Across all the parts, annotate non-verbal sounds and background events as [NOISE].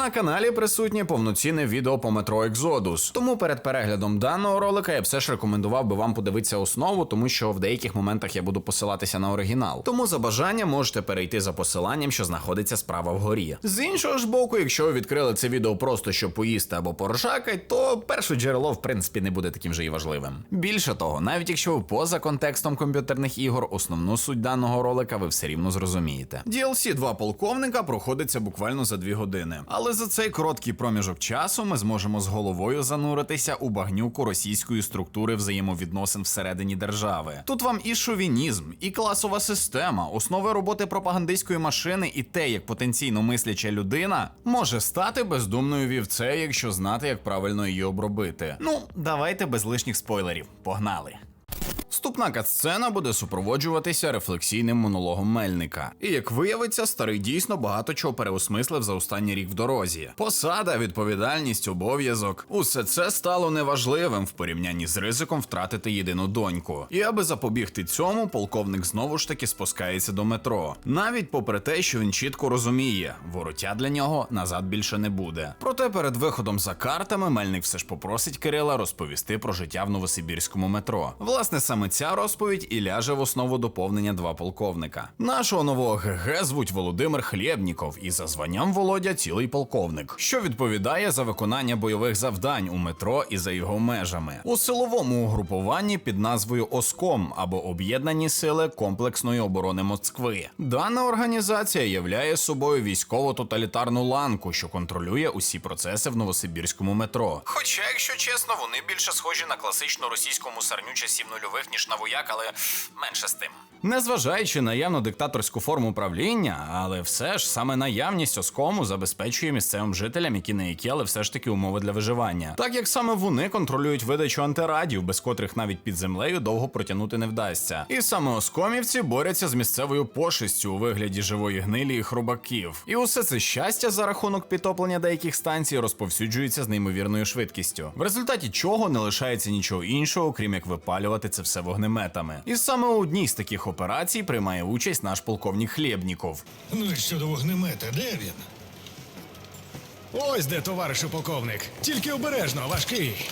На каналі присутнє повноцінне відео по метро Екзодус. Тому перед переглядом даного ролика я все ж рекомендував би вам подивитися основу, тому що в деяких моментах я буду посилатися на оригінал. Тому за бажанням можете перейти за посиланням, що знаходиться справа вгорі. З іншого ж боку, якщо ви відкрили це відео просто щоб поїсти або поржакать, то перше джерело в принципі не буде таким же і важливим. Більше того, навіть якщо ви поза контекстом комп'ютерних ігор, основну суть даного ролика ви все рівно зрозумієте. DLC 2 полковника проходиться буквально за 2 години. Але за цей короткий проміжок часу ми зможемо з головою зануритися у багнюку російської структури взаємовідносин всередині держави. Тут вам і шовінізм, і класова система, основи роботи пропагандистської машини, і те, як потенційно мисляча людина може стати бездумною вівцею, якщо знати, як правильно її обробити. Ну, давайте без лишніх спойлерів. Погнали! Вступна катсцена буде супроводжуватися рефлексійним монологом Мельника. І як виявиться, старий дійсно багато чого переосмислив за останній рік в дорозі. Посада, відповідальність, обов'язок усе це стало неважливим в порівнянні з ризиком втратити єдину доньку. І аби запобігти цьому, полковник знову ж таки спускається до метро. Навіть попри те, що він чітко розуміє, вороття для нього назад більше не буде. Проте перед виходом за картами Мельник все ж попросить Кирила розповісти про життя в новосибірському метро. Власне, саме ця розповідь і ляже в основу доповнення два полковника. Нашого нового ГГ звуть Володимир Хлєбніков, і за званням Володя цілий полковник, що відповідає за виконання бойових завдань у метро і за його межами у силовому угрупуванні під назвою ОСКОМ або Об'єднані сили комплексної оборони Москви. Дана організація являє собою військово-тоталітарну ланку, що контролює усі процеси в новосибірському метро. Хоча, якщо чесно, вони більше схожі на класичну російську мусарню часів нульових, ніж на вояк, але менше з тим. Незважаючи на явно диктаторську форму правління, але все ж саме наявність оскому забезпечує місцевим жителям, які не які, але все ж таки умови для виживання. Так як саме вони контролюють видачу антирадів, без котрих навіть під землею довго протягнути не вдасться. І саме оскомівці борються з місцевою пошистю у вигляді живої гнилі і хрубаків. І усе це щастя за рахунок підтоплення деяких станцій розповсюджується з неймовірною швидкістю, в результаті чого не лишається нічого іншого, крім як випалювати це все вогнеметами. І саме у одній з таких операцій приймає участь наш полковник Хлєбніков. Ну і щодо вогнемета, де він? Ось де, товаришу полковник. Тільки обережно, важкий.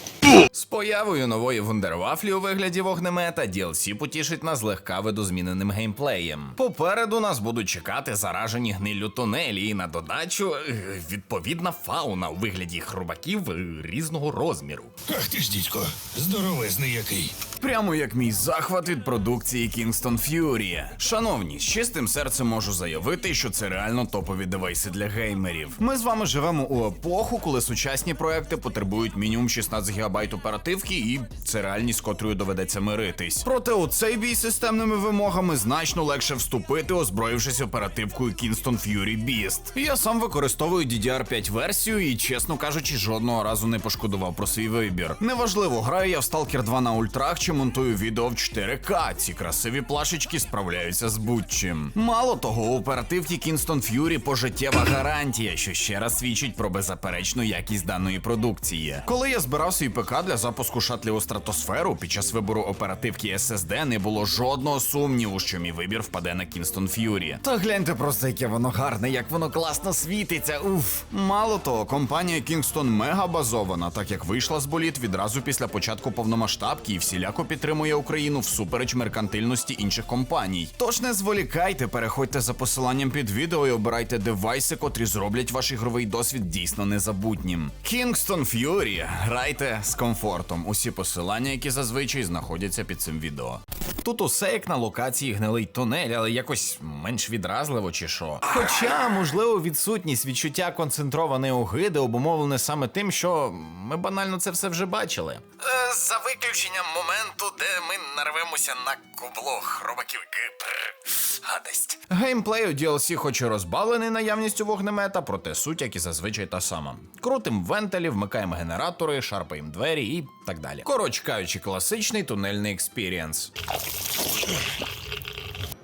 З появою нової вундервафлі у вигляді вогнемета DLC потішить нас легка видозміненим геймплеєм. Попереду нас будуть чекати заражені гниллю тунелі, і на додачу е, відповідна фауна у вигляді хрубаків різного розміру. Ах ти ж, дідько, здоровезний який. Прямо як мій захват від продукції Kingston Fury. Шановні, з чистим серцем можу заявити, що це реально топові девайси для геймерів. Ми з вами живемо у епоху, коли сучасні проекти потребують мінімум 16 ГБ оперативки, і це реальність, з котрою доведеться миритись. Проте у цей бій системними вимогами значно легше вступити, озброївшись оперативкою Kingston Fury Beast. Я сам використовую DDR5 версію і, чесно кажучи, жодного разу не пошкодував про свій вибір. Неважливо, граю я в Stalker 2 на ультрах чи монтую відео в 4К. Ці красиві плашечки справляються з будь-чим. Мало того, у оперативці Kingston Fury пожиттєва гарантія, що ще раз свідчить про беззаперечну якість даної продукції. Коли я збирав свій ПК для запуску шатлів у стратосферу, під час вибору оперативки SSD не було жодного сумніву, що мій вибір впаде на Kingston Fury. Та гляньте просто, яке воно гарне, як воно класно світиться. Уф. Мало того, компанія Kingston мега базована, так як вийшла з боліт відразу після початку повномасштабки і всіляко підтримує Україну всупереч меркантильності інших компаній. Тож не зволікайте, переходьте за посиланням під відео і обирайте девайси, котрі зроблять ваш ігровий досвід дійсно незабутнім. Kingston Fury. Грайте з комфортом. Усі посилання, які зазвичай знаходяться під цим відео. Тут усе як на локації гнилий тунель, але якось менш відразливо чи що. Хоча, можливо, відсутність відчуття концентрованої огиди обумовлене саме тим, що ми банально це все вже бачили. Е, за виключенням моменту, де ми нарвемося на кубло хробаків. Гадость. Геймплей у DLC хоч і розбавлений наявністю вогнемета, проте суть, як і зазвичай та сама. Крутим вентилі, вмикаємо генератори, шарпаємо двері і так далі. Коротше кажучи, класичний тунельний експірієнс.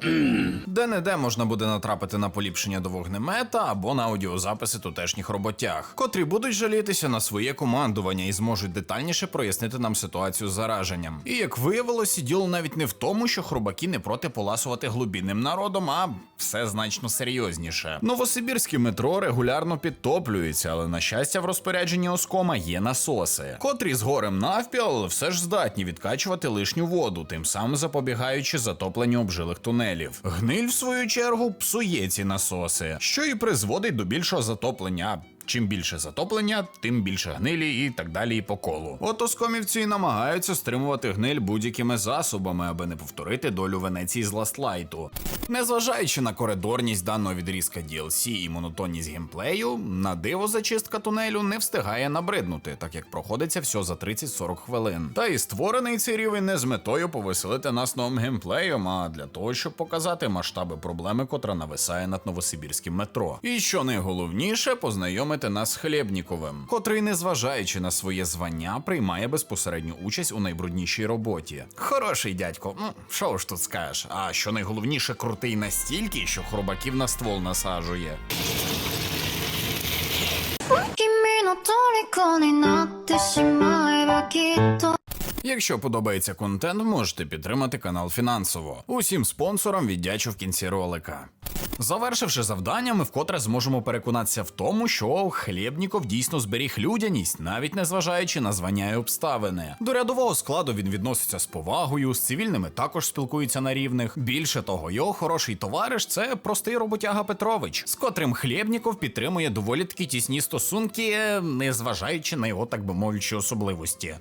[CLEARS THROAT] Де не де можна буде натрапити на поліпшення до вогнемета або на аудіозаписи тутешніх роботяг, котрі будуть жалітися на своє командування і зможуть детальніше прояснити нам ситуацію з зараженням. І як виявилося, діло навіть не в тому, що хробаки не проти поласувати глубінним народом, а все значно серйозніше. Новосибірське метро регулярно підтоплюється, але на щастя, в розпорядженні Оскома є насоси, котрі з горем навпіл, але все ж здатні відкачувати лишню воду, тим самим запобігаючи затопленню обжилих тунелів. Гниль, в свою чергу, псує ці насоси, що і призводить до більшого затоплення. Чим більше затоплення, тим більше гнилі і так далі і по колу. От оскомівці і намагаються стримувати гниль будь-якими засобами, аби не повторити долю Венеції з Ластлайту. Незважаючи на коридорність даного відрізка DLC і монотонність геймплею, на диво зачистка тунелю не встигає набриднути, так як проходиться все за 30-40 хвилин. Та і створений цей рівень не з метою повеселити нас новим геймплеєм, а для того, щоб показати масштаби проблеми, котра нависає над новосибірським метро. І що найголовніше, познайомити нас з Хлєбніковим, котрий, незважаючи на своє звання, приймає безпосередню участь у найбруднішій роботі. Хороший дядько, ну що ж тут скажеш? А що найголовніше, крутий настільки, що хробаків на ствол насаджує. Якщо подобається контент, можете підтримати канал фінансово. Усім спонсорам віддячу в кінці ролика. Завершивши завдання, ми вкотре зможемо переконатися в тому, що Хлєбніков дійсно зберіг людяність, навіть незважаючи на звання і обставини. До рядового складу він відноситься з повагою, з цивільними також спілкується на рівних. Більше того, його хороший товариш це простий роботяга Петрович, з котрим Хлєбніков підтримує доволі такі тісні стосунки, е, незважаючи на його, так би мовичі, особливості.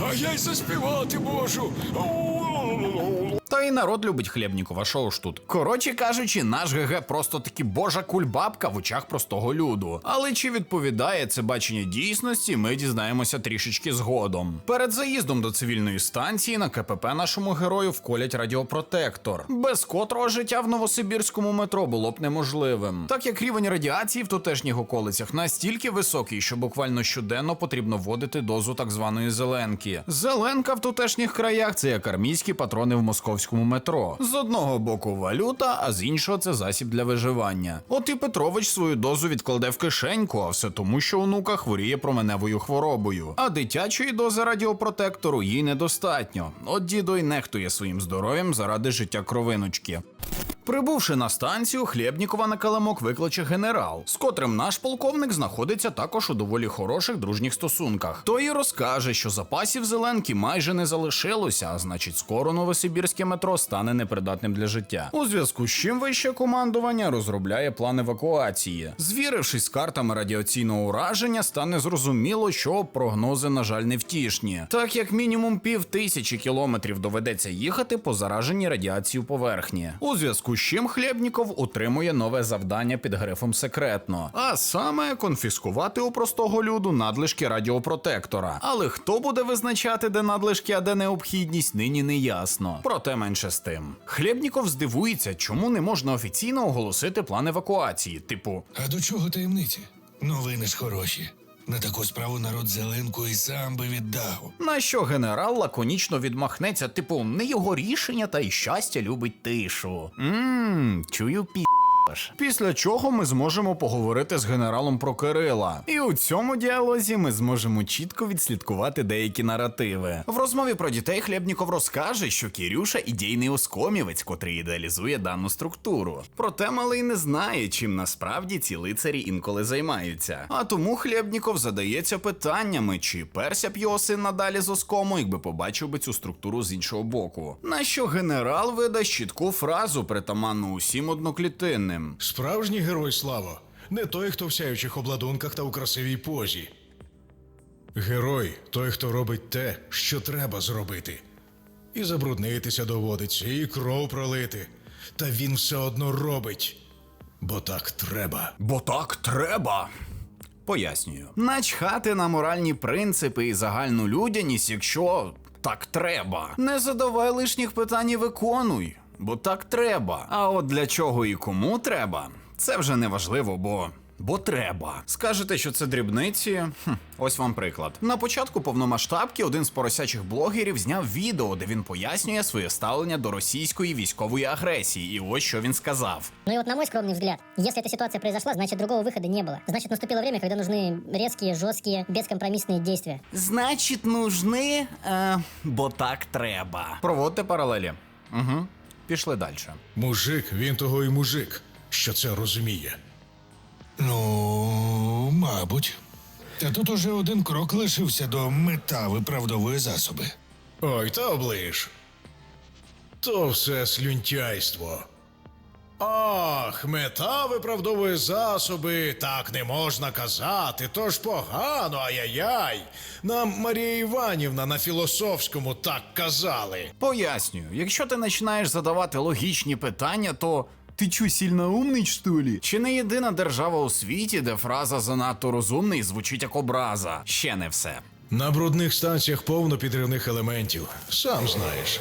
[LAUGHS] А я й заспівати можу. І народ любить Хлєбнікова, шоу ж тут. Коротше кажучи, наш ГГ просто таки божа кульбабка в очах простого люду. Але чи відповідає це бачення дійсності, ми дізнаємося трішечки згодом. Перед заїздом до цивільної станції на КПП нашому герою вколять радіопротектор, без котрого життя в новосибірському метро було б неможливим. Так як рівень радіації в тутешніх околицях настільки високий, що буквально щоденно потрібно вводити дозу так званої зеленки. Зеленка в тутешніх краях це як армійські патрони в московському метро. З одного боку валюта, а з іншого це засіб для виживання. От і Петрович свою дозу відкладе в кишеньку, а все тому, що онука хворіє променевою хворобою. А дитячої дози радіопротектору їй недостатньо. От дідо й нехтує своїм здоров'ям заради життя кровиночки. Прибувши на станцію, Хлєбнікова на каламок викличе генерал, з котрим наш полковник знаходиться також у доволі хороших дружніх стосунках. Той і розкаже, що запасів зеленки майже не залишилося, а значить, скоро новосибірське метро стане непридатним для життя. У зв'язку з чим вище командування розробляє план евакуації. Звірившись з картами радіаційного ураження, стане зрозуміло, що прогнози, на жаль, не втішні, так як мінімум пів тисячі кілометрів доведеться їхати по зараженій радіацією поверхні. У зв'язку чим Хлєбніков утримує нове завдання під грифом секретно, а саме конфіскувати у простого люду надлишки радіопротектора. Але хто буде визначати, де надлишки, а де необхідність, нині не ясно. Проте менше з тим. Хлєбніков здивується, чому не можна офіційно оголосити план евакуації, типу. А до чого таємниці? Новини ж хороші. На таку справу народ зеленку і сам би віддав. На що генерал лаконічно відмахнеться, типу, не його рішення, та й щастя любить тишу. Ммм, чую пі. Після чого ми зможемо поговорити з генералом про Кирила. І у цьому діалозі ми зможемо чітко відслідкувати деякі наративи. В розмові про дітей Хлєбніков розкаже, що Кірюша ідейний оскомівець, котрий ідеалізує дану структуру. Проте малий не знає, чим насправді ці лицарі інколи займаються. А тому Хлєбніков задається питаннями, чи перся б його син надалі з оскому, якби побачив би цю структуру з іншого боку. На що генерал видасть чітку фразу, притаманну усім одноклітинним. Справжній герой Славо. Не той, хто в сяючих обладунках та у красивій позі. Герой той, хто робить те, що треба зробити. І забруднитися доводиться, і кров пролити. Та він все одно робить. Бо так треба. Бо так треба. Пояснюю. Начхати на моральні принципи і загальну людяність, якщо так треба. Не задавай лишніх питань і виконуй, бо так треба. А от для чого і кому треба, це вже не важливо, бо Бо треба. Скажете, що це дрібниці? Хм, ось вам приклад. На початку повномасштабки один з поросячих блогерів зняв відео, де він пояснює своє ставлення до російської військової агресії. І ось що він сказав. Ну и вот на мой скромный взгляд, если эта ситуация произошла, значит другого выхода не было. Значит наступило время, когда нужны резкие, жесткие, бескомпромиссные действия. Значить, нужни, е, бо так треба. Проводьте паралелі. Угу. Пішли далі. Мужик, він того і мужик, що це розуміє. Ну, мабуть. Та тут уже один крок лишився до мета виправдовує засоби. Ой, та оближ. То все слюнтяйство. Ах, мета виправдовує засоби, так не можна казати, то ж погано, ай-яй-яй. Нам Марія Іванівна на філософському так казали. Пояснюю, якщо ти починаєш задавати логічні питання, то. Ти чу, сильно умний, що ли? Чи не єдина держава у світі, де фраза занадто розумний звучить як образа? Ще не все. На брудних станціях повно підривних елементів, сам знаєш.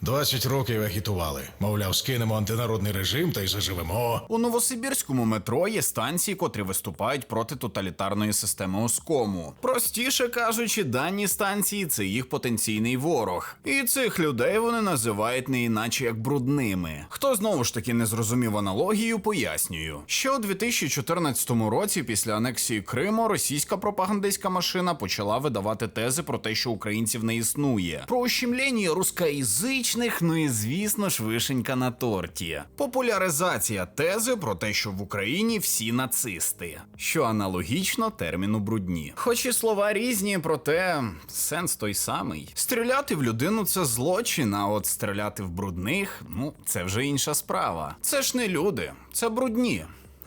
20 років агітували. Мовляв, скинемо антинародний режим та й заживемо. У новосибірському метро є станції, котрі виступають проти тоталітарної системи Оскому. Простіше кажучи, дані станції це їх потенційний ворог. І цих людей вони називають не іначе як брудними. Хто знову ж таки не зрозумів аналогію, пояснюю. Ще у 2014 році, після анексії Криму, російська пропагандистська машина почала видавати тези про те, що українців не існує. Про ущемлення рускоязичних, ну і звісно ж вишенька на торті. Популяризація тези про те, що в Україні всі нацисти, що аналогічно терміну брудні. Хоч і слова різні, проте сенс той самий. Стріляти в людину це злочин, а от стріляти в брудних, ну це вже інша справа. Це ж не люди, це брудні.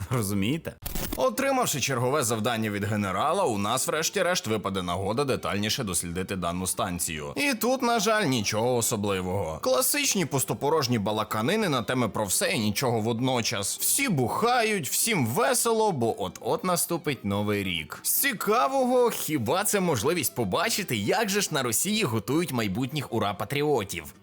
Розумієте? Отримавши чергове завдання від генерала, у нас, врешті-решт, випаде нагода детальніше дослідити дану станцію. І тут, на жаль, нічого особливого. Класичні пустопорожні балаканини на теми про все і нічого водночас. Всі бухають, всім весело, бо от-от наступить новий рік. З цікавого, хіба це можливість побачити, як же ж на Росії готують майбутніх ура патріотів.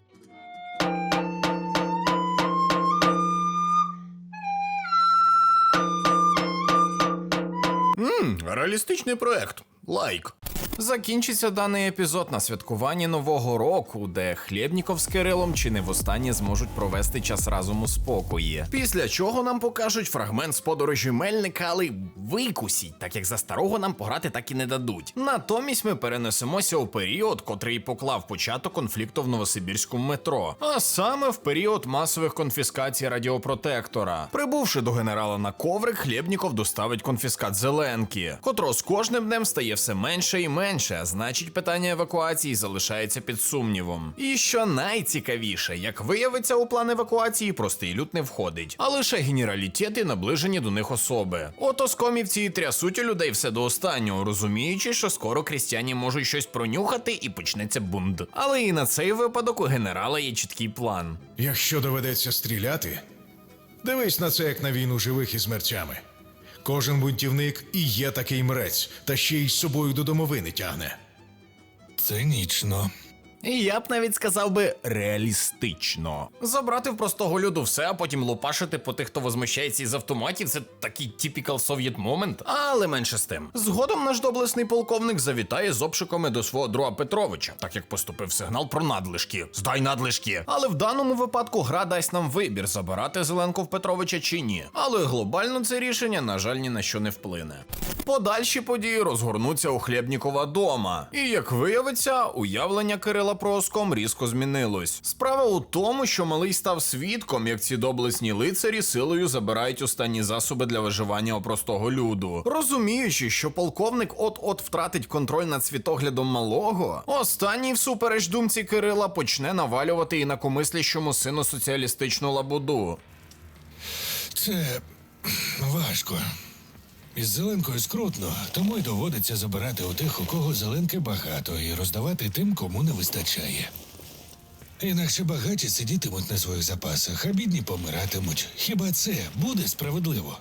Реалістичний проект. Лайк. Закінчиться даний епізод на святкуванні нового року, де Хлєбніков з Кирилом чи не востаннє зможуть провести час разом у спокої. Після чого нам покажуть фрагмент з подорожі Мельника, але викусіть, так як за старого нам пограти так і не дадуть. Натомість ми перенесемося у період, котрий поклав початок конфлікту в Новосибірському метро, а саме в період масових конфіскацій радіопротектора. Прибувши до генерала на коврик, Хлєбніков доставить конфіскат Зеленки, котрого з кожним днем стає все менше і менше, а значить питання евакуації залишається під сумнівом. І що найцікавіше, як виявиться у план евакуації, простий люд не входить, а лише генералітети, наближені до них особи. От оскомівці і трясуть у людей все до останнього, розуміючи, що скоро крістяні можуть щось пронюхати і почнеться бунд. Але і на цей випадок у генерала є чіткий план. Якщо доведеться стріляти, дивись на це як на війну живих із мерцями. Кожен бунтівник і є такий мрець, та ще й з собою до домовини тягне. Цинічно. І я б навіть сказав би реалістично. Забрати в простого люду все, а потім лупашити по тих, хто возмущається із автоматів, це такий типікал совєт момент. Але менше з тим. Згодом наш доблесний полковник завітає з обшуками до свого друга Петровича, так як поступив сигнал про надлишки. Здай надлишки. Але в даному випадку гра дасть нам вибір, забирати Зеленку в Петровича чи ні. Але глобально це рішення, на жаль, ні на що не вплине. Подальші події розгорнуться у Хлєбнікова дома. І як виявиться, уявлення Кирила про Оском різко змінилось. Справа у тому, що малий став свідком, як ці доблесні лицарі силою забирають останні засоби для виживання у простого люду. Розуміючи, що полковник от-от втратить контроль над світоглядом малого, останній, всупереч думці Кирила, почне навалювати і на комислящому сину соціалістичну лабуду. Це важко. Із зеленкою скрутно, тому й доводиться забирати у тих, у кого зеленки багато, і роздавати тим, кому не вистачає. Інакше багаті сидітимуть на своїх запасах, а бідні помиратимуть. Хіба це буде справедливо?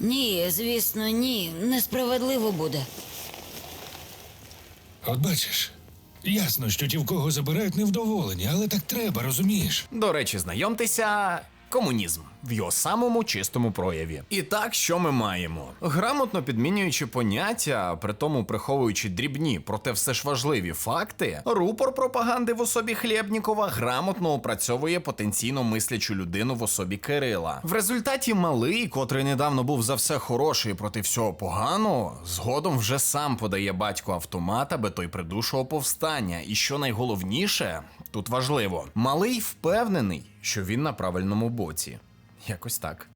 Ні, звісно, ні. Несправедливо буде. От бачиш, ясно, що ті, в кого забирають, невдоволені, але так треба, розумієш? До речі, знайомтеся, комунізм. в його самому чистому прояві. І так, що ми маємо? Грамотно підмінюючи поняття, при тому приховуючи дрібні, проте все ж важливі факти, рупор пропаганди в особі Хлєбнікова грамотно опрацьовує потенційно мислячу людину в особі Кирила. В результаті малий, котрий недавно був за все хороший проти всього поганого, згодом вже сам подає батьку автомат, аби той придушував повстання. І що найголовніше, тут важливо, малий впевнений, що він на правильному боці. Якось так.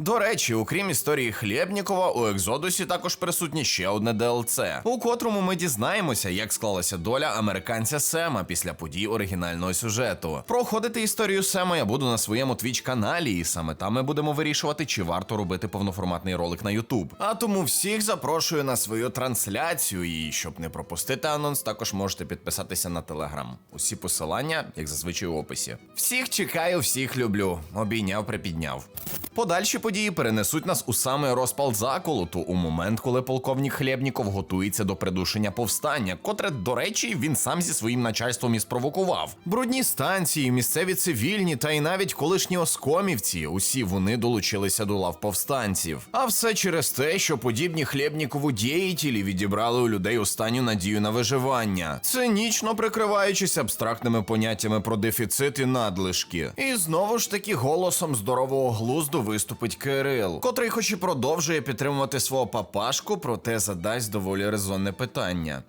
До речі, окрім історії Хлєбнікова, у Екзодусі також присутнє ще одне ДЛЦ, у котрому ми дізнаємося, як склалася доля американця Сема після подій оригінального сюжету. Проходити історію Сема я буду на своєму твіч каналі, і саме там ми будемо вирішувати, чи варто робити повноформатний ролик на YouTube. А тому всіх запрошую на свою трансляцію. І щоб не пропустити анонс, також можете підписатися на телеграм. Усі посилання, як зазвичай, у описі. Всіх чекаю, всіх люблю. Обійняв, припідняв. Подальші події перенесуть нас у самий розпал заколоту у момент, коли полковник Хлєбніков готується до придушення повстання, котре, до речі, він сам зі своїм начальством і спровокував. Брудні станції, місцеві цивільні та й навіть колишні оскомівці, усі вони долучилися до лав повстанців. А все через те, що подібні Хлєбнікову діятелі відібрали у людей останню надію на виживання, цинічно прикриваючись абстрактними поняттями про дефіцит і надлишки. І знову ж таки голосом здорового глузду виступить Кирил, котрий, хоч і продовжує підтримувати свого папашку, проте задасть доволі резонне питання.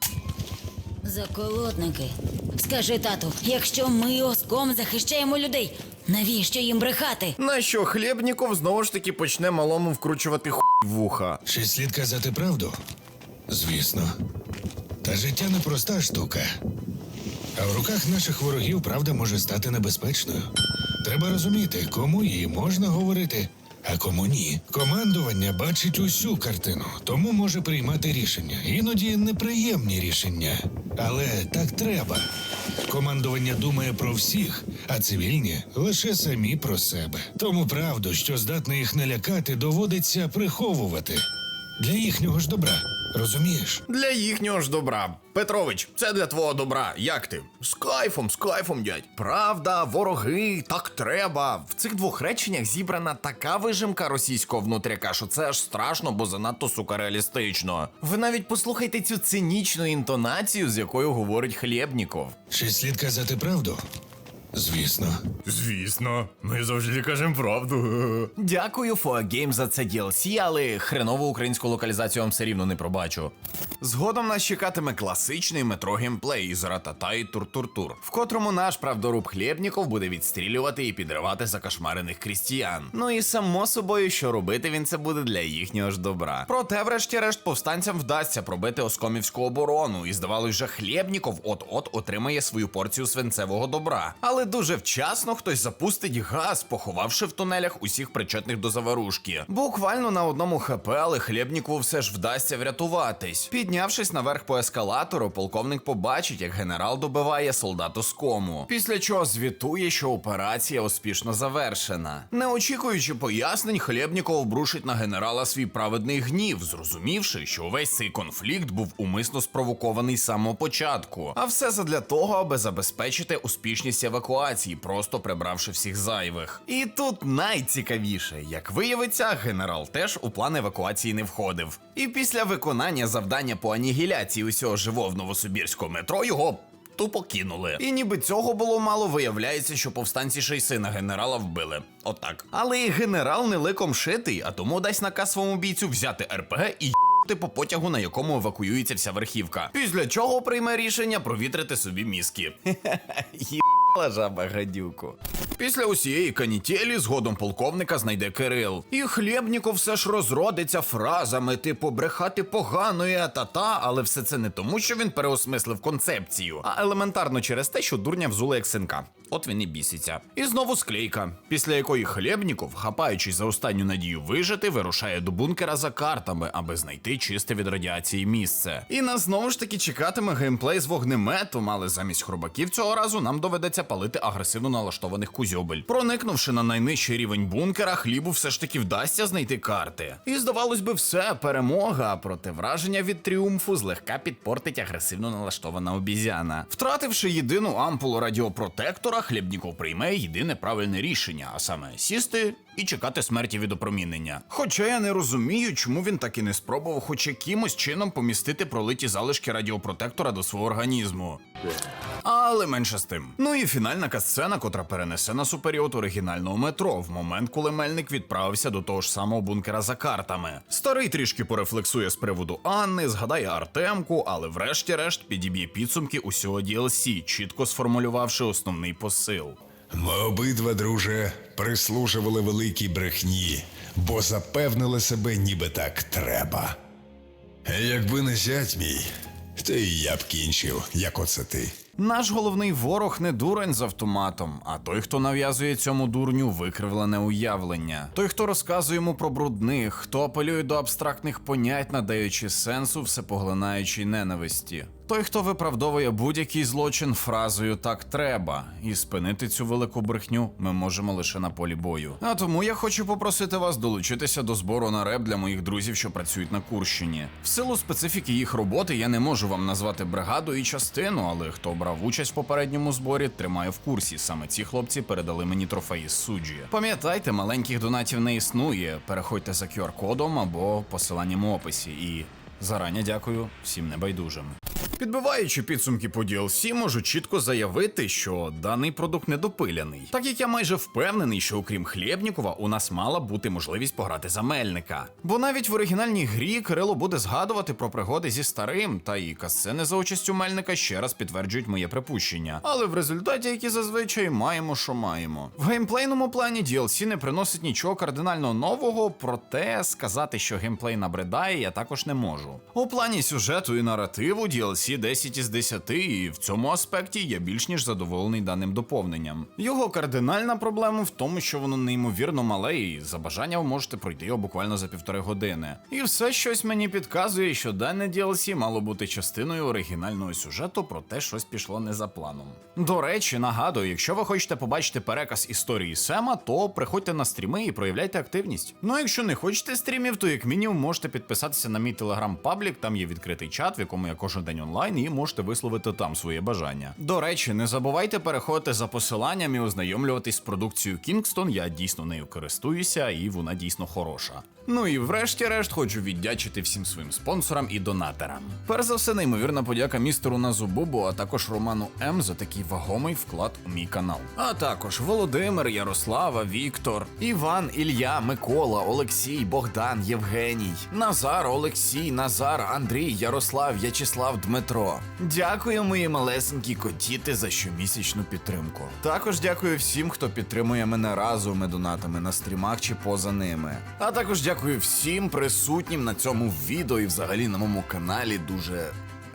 Заколотники. Скажи, тату, якщо ми оском захищаємо людей, навіщо їм брехати? На що Хлєбніков знову ж таки почне малому вкручувати хуй в вуха. Чи слід казати правду? Звісно. Та життя непроста штука. А в руках наших ворогів правда може стати небезпечною. Треба розуміти, кому її можна говорити, а кому ні. Командування бачить усю картину, тому може приймати рішення. Іноді неприємні рішення. Але так треба. Командування думає про всіх, а цивільні лише самі про себе. Тому правду, що здатне їх налякати, доводиться приховувати. Для їхнього ж добра. Розумієш? Для їхнього ж добра. Петрович, це для твого добра. Як ти? З кайфом, з кайфом, дядь. Правда, вороги, так треба. В цих двох реченнях зібрана така вижимка російського внутряка, що це аж страшно, бо занадто сука реалістично. Ви навіть послухайте цю цинічну інтонацію, з якою говорить Хлєбніков. Чи слід казати правду? Звісно. Звісно, ми завжди кажемо правду. [LAUGHS] Дякую Фоагейм за це DLC, але хренову українську локалізацію вам все рівно не пробачу. Згодом нас чекатиме класичний метро геймплей із ратата і тур-тур-тур, в котрому наш правдоруб Хлєбніков буде відстрілювати і підривати закошмарених крістіян. Ну і само собою, що робити він це буде для їхнього ж добра. Проте, врешті-решт, повстанцям вдасться пробити оскомівську оборону, і здавалось, же Хлєбніков от-от отримає свою порцію свинцевого добра. Але дуже вчасно хтось запустить газ, поховавши в тунелях усіх причетних до заварушки. Буквально на одному хп, але Хлєбнікову все ж вдасться врятуватись. Піднявшись наверх по ескалатору, полковник побачить, як генерал добиває солдату з кому. Після чого звітує, що операція успішно завершена. Не очікуючи пояснень, Хлєбніков обрушить на генерала свій праведний гнів, зрозумівши, що увесь цей конфлікт був умисно спровокований з самого початку. А все задля того, аби забезпечити успішність евакуації, просто прибравши всіх зайвих. І тут найцікавіше, як виявиться, генерал теж у план евакуації не входив. І після виконання завдання по анігіляції усього живого в новосибірського метро його. Тупо кинули. І ніби цього було мало, виявляється, що повстанці ще й сина генерала вбили. Отак. Але і генерал не ликом шитий, а тому дасть наказ своєму бійцю взяти РПГ і й**ти по потягу, на якому евакуюється вся верхівка. Після чого прийме рішення провітрити собі мізки. [LAUGHS] Жаба гадюку. Після усієї канітелі згодом полковника знайде Кирил. І Хлєбніков все ж розродиться фразами, типу брехати погано і та-та, але все це не тому, що він переосмислив концепцію, а елементарно через те, що дурня взули як синка. От він і біситься. І знову склейка, після якої Хлєбніков, хапаючись за останню надію вижити, вирушає до бункера за картами, аби знайти чисте від радіації місце. І нас знову ж таки чекатиме геймплей з вогнеметом, але замість хробаків цього разу нам доведеться палити агресивно налаштованих кузів. Дзьобель. Проникнувши на найнижчий рівень бункера, хлібу все ж таки вдасться знайти карти. І здавалось би, все, перемога, проте враження від тріумфу злегка підпортить агресивно налаштована обізяна. Втративши єдину ампулу радіопротектора, хлібніков прийме єдине правильне рішення, а саме сісти і чекати смерті від опромінення. Хоча я не розумію, чому він так і не спробував хоч якимось чином помістити пролиті залишки радіопротектора до свого організму. Але менше з тим. Ну і фінальна касцена, котра перенесе нас у період оригінального метро, в момент, коли Мельник відправився до того ж самого бункера за картами. Старий трішки порефлексує з приводу Анни, згадає Артемку, але врешті-решт підіб'є підсумки усього DLC, чітко сформулювавши основний посил. Ми обидва, друже, прислужували великій брехні, бо запевнили себе, ніби так треба. Якби не зять мій, то і я б кінчив, як оце ти. Наш головний ворог не дурень з автоматом, а той, хто нав'язує цьому дурню викривлене уявлення. Той, хто розказує йому про брудних, хто апелює до абстрактних понять, надаючи сенсу всепоглинаючій ненависті. Той, хто виправдовує будь-який злочин фразою так треба, і спинити цю велику брехню ми можемо лише на полі бою. А тому я хочу попросити вас долучитися до збору на реп для моїх друзів, що працюють на Курщині. В силу специфіки їх роботи я не можу вам назвати бригаду і частину, але хто брав участь в попередньому зборі, тримаю в курсі. Саме ці хлопці передали мені трофеї з суджі. Пам'ятайте, маленьких донатів не існує. Переходьте за QR-кодом або посиланням у описі. І зарані дякую всім небайдужим. Підбиваючи підсумки по DLC, можу чітко заявити, що даний продукт недопиляний. Так як я майже впевнений, що окрім Хлєбнікова, у нас мала бути можливість пограти за Мельника. Бо навіть в оригінальній грі Кирило буде згадувати про пригоди зі старим, та і касцени за участю Мельника ще раз підтверджують моє припущення. Але в результаті, як і зазвичай, маємо, що маємо. В геймплейному плані DLC не приносить нічого кардинально нового, проте сказати, що геймплей набридає, я також не можу. У плані сюжету і наративу DLC 10 із 10, і в цьому аспекті я більш ніж задоволений даним доповненням. Його кардинальна проблема в тому, що воно неймовірно мале, і за бажання ви можете пройти його буквально за півтори години. І все щось мені підказує, що дане DLC мало бути частиною оригінального сюжету, проте щось пішло не за планом. До речі, нагадую, якщо ви хочете побачити переказ історії Сема, то приходьте на стріми і проявляйте активність. Ну а якщо не хочете стрімів, то як мінімум можете підписатися на мій телеграм-паблік, там є відкритий чат, в якому я кожен день онлайн, і можете висловити там своє бажання. До речі, не забувайте переходити за посиланням і ознайомлюватись з продукцією Kingston, я дійсно нею користуюся, і вона дійсно хороша. Ну і врешті-решт хочу віддячити всім своїм спонсорам і донатерам. Перш за все, неймовірна подяка містеру Назубубу, а також Роману М за такий вагомий вклад у мій канал. А також Володимир, Ярослава, Віктор, Іван, Ілля, Микола, Олексій, Богдан, Євгеній, Назар, Олексій, Назар, Андрій, Ярослав, В'ячеслав, Дмитро. Дякую, мої малесенькі котіти, за щомісячну підтримку. Також дякую всім, хто підтримує мене разовими донатами на стрімах чи поза ними. А також дякую всім присутнім на цьому відео і взагалі на моєму каналі. Дуже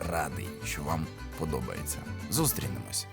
радий, що вам подобається. Зустрінемось.